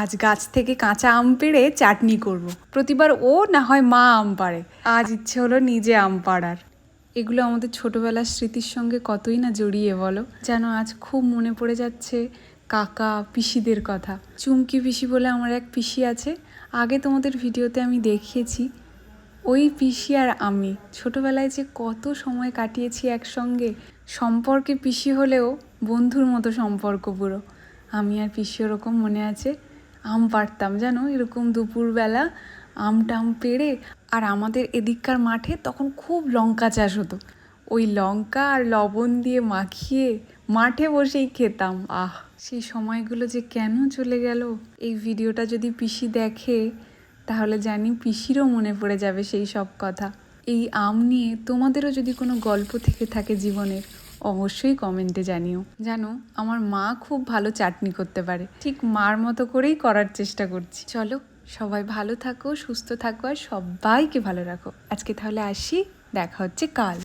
আজ গাছ থেকে কাঁচা আম পেড়ে চাটনি করব। প্রতিবার ও না হয় মা আম পাড়ে। আজ ইচ্ছে হলো নিজে আম পাড়ার। এগুলো আমাদের ছোটবেলার স্মৃতির সঙ্গে কতই না জড়িয়ে বলো? যেন আজ খুব মনে পড়ে যাচ্ছে কাকা, পিসিদের কথা। চুমকি পিসি বলে আমার এক পিসি আছে। আগে তোমাদের ভিডিওতে আমি দেখিয়েছি, ওই পিসি আর আমি ছোটবেলায় যে কত সময় কাটিয়েছি একসঙ্গে। সম্পর্কে পিসি হলেও বন্ধুর মতো সম্পর্ক পুরো। আমি আর পিসি ওরকম মনে আছে। আম পাড়তাম, জানো? এরকম দুপুরবেলা আম টাম পেড়ে আর আমাদের এদিককার মাঠে তখন খুব লঙ্কা চাষ হতো। ওই লঙ্কা আর লবণ দিয়ে মাখিয়ে মাঠে বসেই খেতাম। আহ, সেই সময়গুলো যে কেন চলে গেল? এই ভিডিওটা যদি পিসি দেখে, তাহলে জানি পিসিরও মনে পড়ে যাবে সেই সব কথা। এই আম নিয়ে তোমাদেরও যদি কোনো গল্প থেকে থাকে জীবনের অবশ্যই কমেন্টে জানিও। জানো, আমার মা খুব ভালো চাটনি করতে পারে। ঠিক মার মতো করেই করার চেষ্টা করছি। চলো, সবাই ভালো থাকো, সুস্থ থাকো আর সবাইকে ভালো রাখো। আজকে তাহলে আসি, দেখা হচ্ছে কাল।